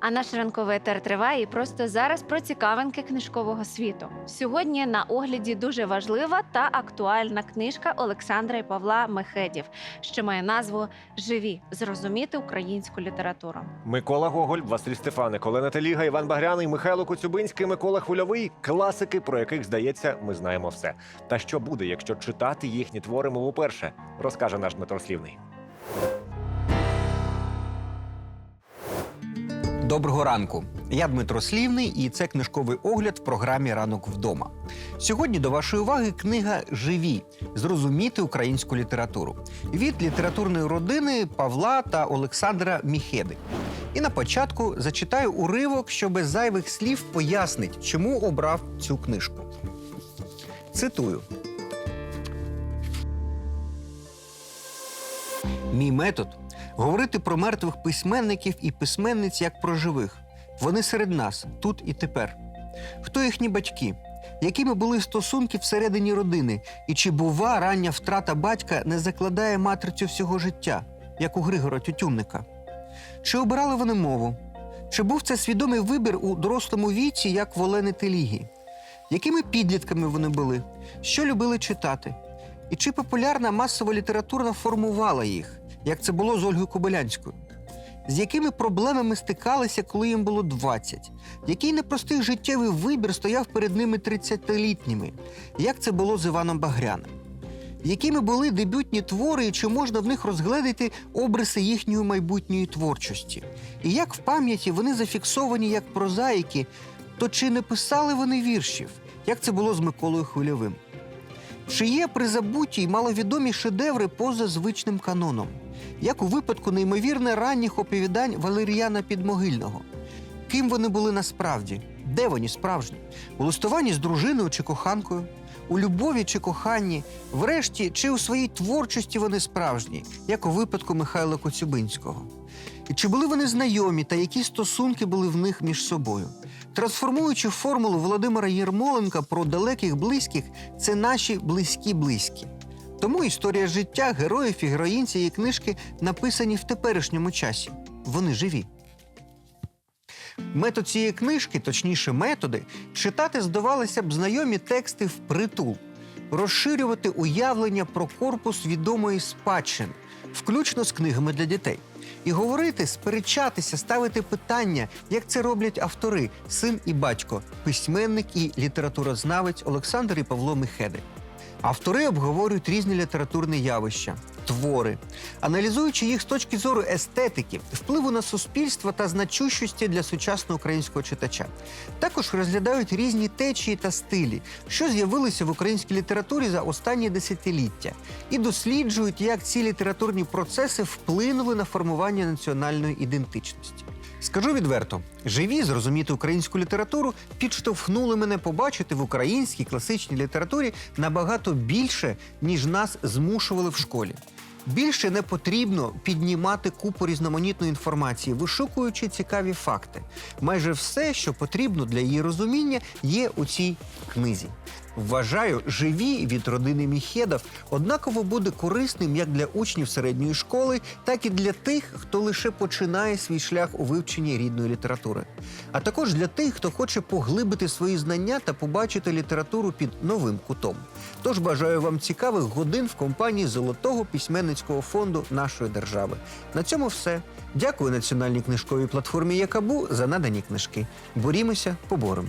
А наш ранковий етер триває і просто зараз про цікавинки книжкового світу. Сьогодні на огляді дуже важлива та актуальна книжка Олександра і Павла Мехедів, що має назву Живі зрозуміти українську літературу. Микола Гоголь, Василь Стефаник, Олена Теліга, Іван Багряний, Михайло Коцюбинський, Микола Хвильовий класики, про яких здається, ми знаємо все. Та що буде, якщо читати їхні твори мову перше, розкаже наш Дмитро Слівний. Доброго ранку. Я Дмитро Слівний, і це книжковий огляд в програмі Ранок вдома. Сьогодні до вашої уваги книга Живі зрозуміти українську літературу від літературної родини Павла та Олександра Міхеди. І на початку зачитаю уривок, що без зайвих слів пояснить, чому обрав цю книжку. Цитую. Мій метод говорити про мертвих письменників і письменниць як про живих. Вони серед нас, тут і тепер. Хто їхні батьки? Якими були стосунки всередині родини? І чи, бува, рання втрата батька не закладає матрицю всього життя, як у Григора Тютюнника? Чи обирали вони мову? Чи був це свідомий вибір у дорослому віці, як в Олени Телігі? Якими підлітками вони були? Що любили читати? І чи популярна масова література формувала їх, як це було з Ольгою Кобилянською? З якими проблемами стикалися, коли їм було 20? Який непростий життєвий вибір стояв перед ними 30-літніми? Як це було з Іваном Багряним? Якими були дебютні твори, і чи можна в них розгледіти обриси їхньої майбутньої творчості? І як в пам'яті вони зафіксовані як прозаїки, то чи не писали вони віршів? Як це було з Миколою Хвильовим? Чи є при забутті й маловідомі шедеври поза звичним каноном, як у випадку неймовірне ранніх оповідань Валеріяна Підмогильного? Ким вони були насправді? Де вони справжні? У листуванні з дружиною чи коханкою? У любові чи коханні? Врешті, чи у своїй творчості вони справжні, як у випадку Михайла Коцюбинського? І чи були вони знайомі та які стосунки були в них між собою? Трансформуючи формулу Володимира Єрмоленка про далеких близьких, це наші близькі близькі. Тому історія життя героїв і героїнь цієї книжки написані в теперішньому часі. Вони живі. Метод цієї книжки, точніше, методи, читати здавалося б знайомі тексти впритул, розширювати уявлення про корпус відомої спадщини, включно з книгами для дітей. І говорити, сперечатися, ставити питання, як це роблять автори, син і батько, письменник і літературознавець Олександр і Павло Михеди. Автори обговорюють різні літературні явища, твори, аналізуючи їх з точки зору естетики, впливу на суспільство та значущості для сучасного українського читача. Також розглядають різні течії та стилі, що з'явилися в українській літературі за останні десятиліття, і досліджують, як ці літературні процеси вплинули на формування національної ідентичності. Скажу відверто, живі зрозуміти українську літературу підштовхнули мене побачити в українській класичній літературі набагато більше, ніж нас змушували в школі. Більше не потрібно піднімати купу різноманітної інформації, вишукуючи цікаві факти. Майже все, що потрібно для її розуміння, є у цій книзі. Вважаю, живі від родини Міхедов однаково буде корисним як для учнів середньої школи, так і для тих, хто лише починає свій шлях у вивченні рідної літератури, а також для тих, хто хоче поглибити свої знання та побачити літературу під новим кутом. Тож бажаю вам цікавих годин в компанії Золотого письменницького фонду нашої держави. На цьому все. Дякую національній книжковій платформі Якабу за надані книжки. Борімося, поборемо.